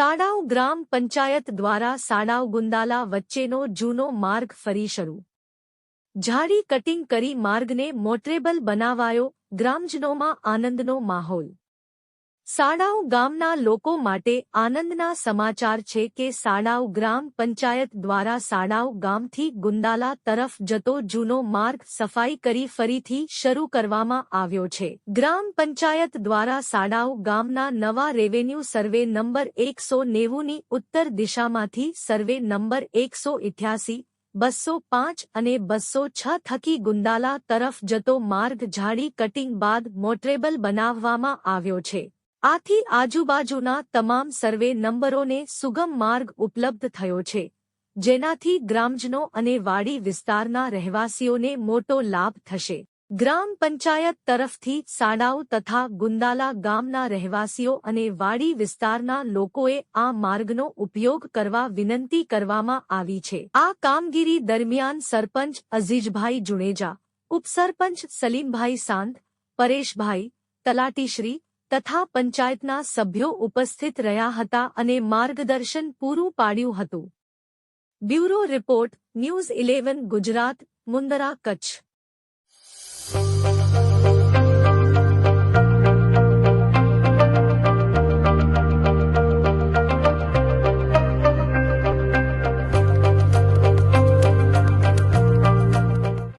સાડાવ ગ્રામ પંચાયત દ્વારા સાડાવ ગુંદાલા વચ્ચેનો જૂનો માર્ગ ફરી શરૂ. ઝાડી કટિંગ કરી માર્ગને મોટરેબલ બનાવાયો, ગ્રામજનોમાં આનંદનો માહોલ. સાડાવ ગામના લોકો માટે આનંદના સમાચાર છે કે સાડાવ ગ્રામ પંચાયત દ્વારા સાડાવ ગામથી ગુંદાલા તરફ જતો જૂનો માર્ગ સફાઈ કરી ફરીથી શરૂ કરવામાં આવ્યો છે. ગ્રામ પંચાયત દ્વારા સાડાવ ગામના નવા રેવન્યુ સર્વે નંબર એકસો નેવુંની ઉત્તર દિશામાંથી સર્વે નંબર એકસો ઇઠ્યાસી, બસો પાંચ અને બસો છ થકી ગુંદાલા તરફ જતો માર્ગ ઝાડી કટિંગ બાદ મોટરેબલ બનાવવામાં આવ્યો છે. આથી આજુબાજુના તમામ સર્વે નંબરોને સુગમ માર્ગ ઉપલબ્ધ થયો છે, જેનાથી ગ્રામજનો અને વાડી વિસ્તારના રહેવાસીઓને મોટો લાભ થશે. ગ્રામ પંચાયત તરફથી સાડાવ તથા ગુંદાલા ગામના રહેવાસીઓ અને વાડી વિસ્તારના લોકોએ આ માર્ગનો ઉપયોગ કરવા વિનંતી કરવામાં આવી છે. આ કામગીરી દરમિયાન સરપંચ અઝીઝભાઈ જુણેજા ઉપસરપંચ સલીમભાઈ સાંત પરેશભાઈ, તલાટીશ્રી તથા પંચાયતના સભ્યો ઉપસ્થિત રહ્યા હતા અને માર્ગદર્શન પૂરું પાડ્યું હતું. Bureau report, news eleven, Gujarat, Mundra, Kutch.